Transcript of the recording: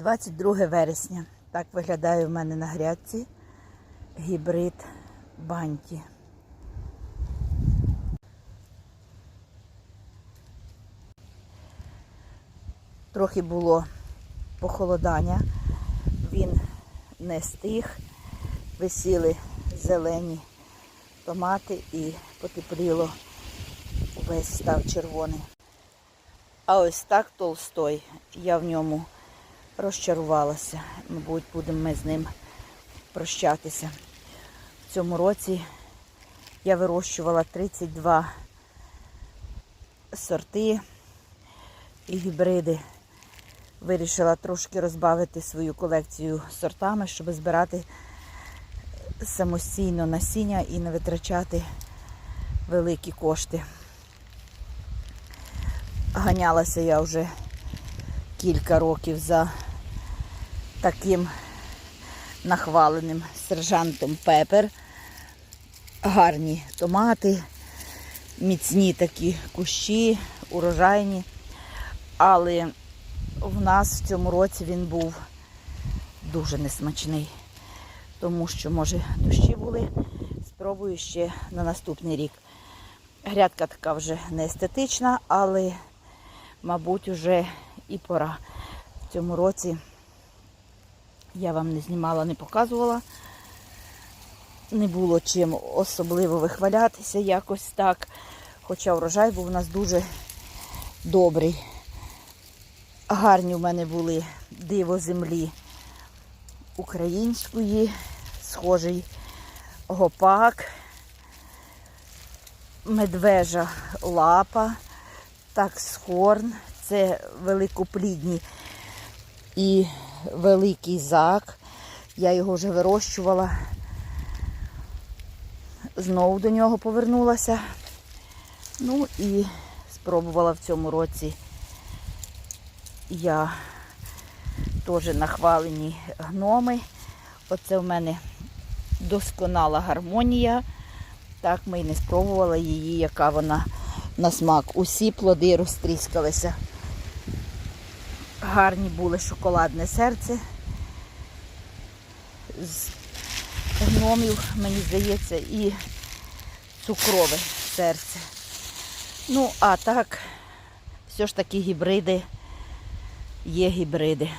22 вересня. Так виглядає в мене на грядці гібрид банті. Трохи було похолодання, він не стих, висіли зелені томати і потепліло, увесь став червоний. А ось так толстой, я в ньому розчарувалася. Мабуть, будемо ми з ним прощатися. В цьому році я вирощувала 32 сорти і гібриди. Вирішила трошки розбавити свою колекцію сортами, щоб збирати самостійно насіння і не витрачати великі кошти. Ганялася я вже кілька років за таким нахваленим сержантом Пепер. Гарні томати, міцні такі кущі, урожайні. Але в нас в цьому році він був дуже несмачний. Тому що, може, дощі були. Спробую ще на наступний рік. Грядка така вже не естетична, але, мабуть, вже і пора. В цьому році я вам не знімала, не показувала. Не було чим особливо вихвалятися якось так. Хоча врожай був у нас дуже добрий. Гарні в мене були диво землі української, схожий гопак, медвежа лапа, таксхорн, це великоплідні і великий зак. Я його вже вирощувала. Знову до нього повернулася. Ну і спробувала в цьому році я теж нахвалені гноми. Оце в мене досконала гармонія. Так ми і не спробували її, яка вона на смак. Усі плоди розтріскалися. Гарні були шоколадне серце. З гномів, мені здається, і цукрове серце. Ну, а так, все ж таки гібриди є гібриди.